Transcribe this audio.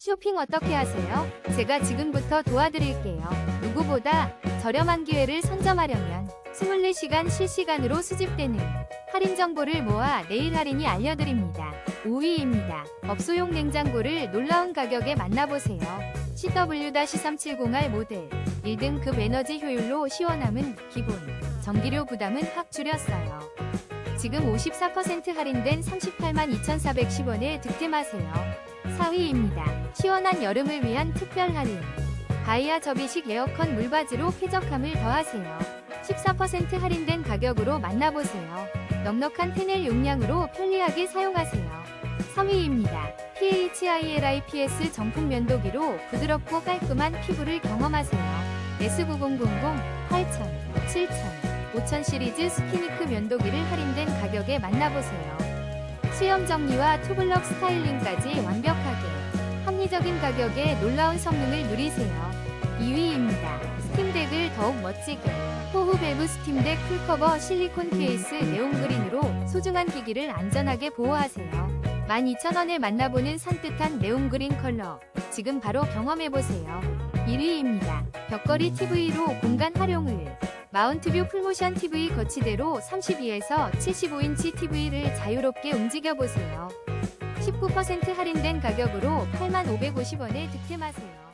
쇼핑 어떻게 하세요? 제가 지금부터 도와드릴게요. 누구보다 저렴한 기회를 선점하려면 24시간 실시간으로 수집되는 할인 정보를 모아 내일 할인이 알려드립니다. 5위입니다. 업소용 냉장고를 놀라운 가격에 만나보세요. CW-370R 모델 1등급 에너지 효율로 시원함은 기본, 전기료 부담은 확 줄였어요. 지금 54% 할인된 38만 2,410원에 득템하세요. 4위입니다. 시원한 여름을 위한 특별 할인. 바이아 접이식 에어컨 물바지로 쾌적함을 더하세요. 14% 할인된 가격으로 만나보세요. 넉넉한 패널 용량으로 편리하게 사용하세요. 3위입니다. PHILIPS 정품 면도기로 부드럽고 깔끔한 피부를 경험하세요. S9000, 8000, 7000, 5000 시리즈 스키니크 면도기를 할인된 가격에 만나보세요. 수염 정리와 투블럭 스타일링까지 완벽하게 합리적인 가격에 놀라운 성능을 누리세요. 2위입니다. 스팀덱을 더욱 멋지게 호흡 밸브 스팀덱 풀커버 실리콘 케이스 네온그린으로 소중한 기기를 안전하게 보호하세요. 12,000원에 만나보는 산뜻한 네온그린 컬러 지금 바로 경험해보세요. 1위입니다. 벽걸이 TV로 공간 활용을 마운트뷰 풀모션 TV 거치대로 32에서 75인치 TV를 자유롭게 움직여보세요. 19% 할인된 가격으로 8550원에 득템하세요.